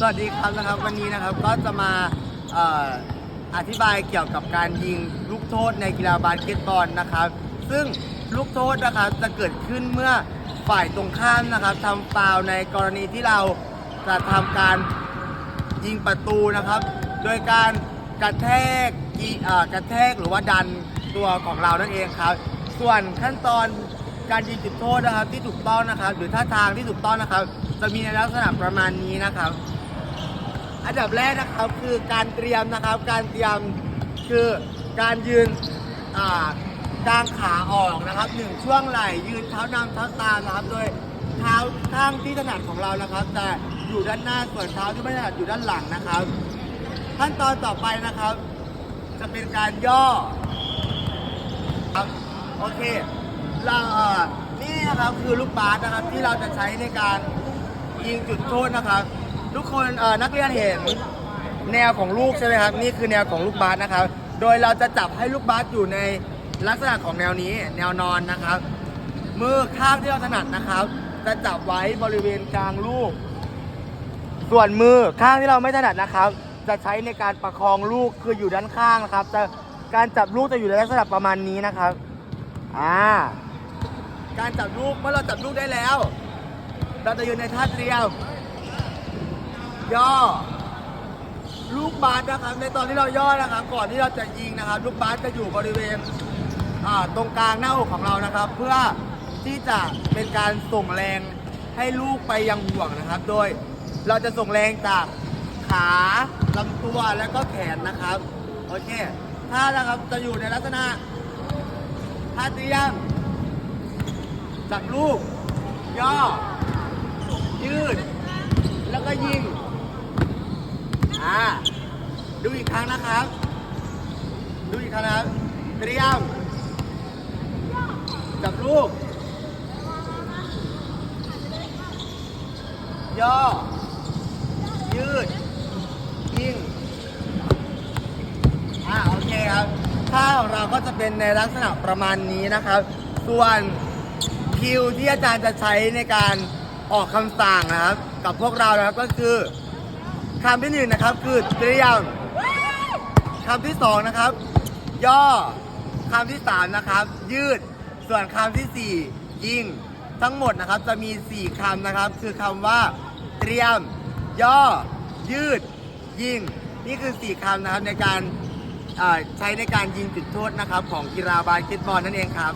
สวัสดีครับนะครับวันนี้นะครับก็จะมาอธิบายเกี่ยวกับการยิงลูกโทษในกีฬาบาสเกตบอลนะครับ ซึ่งลูกโทษนะครับจะเกิดขึ้นเมื่อฝ่ายตรงข้ามนะครับทำฟาวในกรณีที่เราจะทำการยิงประตูนะครับ โดยการกระแทกกีเอ่อกระแทกหรือว่าดันตัวของเรานั่นเองครับ ส่วนขั้นตอนการยิงจุดโทษนะครับที่ถูกต้องนะครับ หรือท่าทางที่ถูกต้องนะครับ จะมีในลักษณะประมาณนี้นะครับ อันดับแรกนะครับคือการเตรียมนะครับ การเตรียมคือการยืนอ่ากางขาออกนะครับหนึ่งช่วงไหล่ยืนเท้านำเท้าตามนะครับ โดยเท้าข้างที่ถนัดของเรานะครับจะอยู่ด้านหน้าส่วนเท้าที่ไม่ถนัดอยู่ด้านหลังนะครับ ขั้นตอนต่อไปนะครับ จะเป็นการย่อครับโอเคเราเอ่อนี่นะครับคือลูกบาสนะครับที่เราจะใช้ในการยิงจุดโทษนะครับ ทุกคนเอ่อนักเรียนเห็นแนวของลูกใช่ไหมครับ นี่คือแนวของลูกบาสนะครับ โดยเราจะจับให้ลูกบาสอยู่ในลักษณะของแนวนี้ แนวนอนนะครับ มือข้างที่เราถนัดนะครับ จะจับไว้บริเวณกลางลูก ส่วนมือข้างที่เราไม่ถนัดนะครับ จะใช้ในการประคองลูกคืออยู่ด้านข้างนะครับจะการจับลูกจะอยู่ในลักษณะประมาณนี้นะครับอ่าการจับลูกเมื่อเราจับลูกได้แล้ว เราจะยืนในท่าเรียม ย่อ ลูกบาสนะครับ ในตอนที่เราย่อนะครับ ก่อนที่เราจะยิงนะครับ ลูกบาสจะอยู่บริเวณตรงกลางหน้าอกของเรานะครับ เพื่อที่จะเป็นการส่งแรงให้ลูกไปยังห่วงนะครับ โดยเราจะส่งแรงจากขาลำตัวแล้วก็แขนนะครับโอเคถ้านะครับจะอยู่ในลักษณะท่าเตียมจับลูก ย่อ ยืด แล้วก็ยิง อ่า ดูอีกครั้งนะครับ ดูอีกครั้งนะครับเตรียม จับลูก ย่อ ยืด ยิงอ่าโอเคครับท่าของเราก็จะเป็นในลักษณะประมาณนี้นะครับ ส่วนคิวที่อาจารย์จะใช้ในการออกคำสั่งนะครับ กับพวกเรานะครับก็คือ คำที่หนึ่งนะครับคือเตรียมคำที่สองนะครับ ย่อคำที่สามนะครับ ยืด ส่วนคำที่สี่ยิงทั้งหมดนะครับจะมีสี่คำนะครับ คือคำว่า เตรียม ย่อ ยืด ยิงนี่คือสี่คำนะครับในการใช้ในการยิงจุดโทษนะครับ ของกีฬาบาสเกตบอลนั่นเองครับ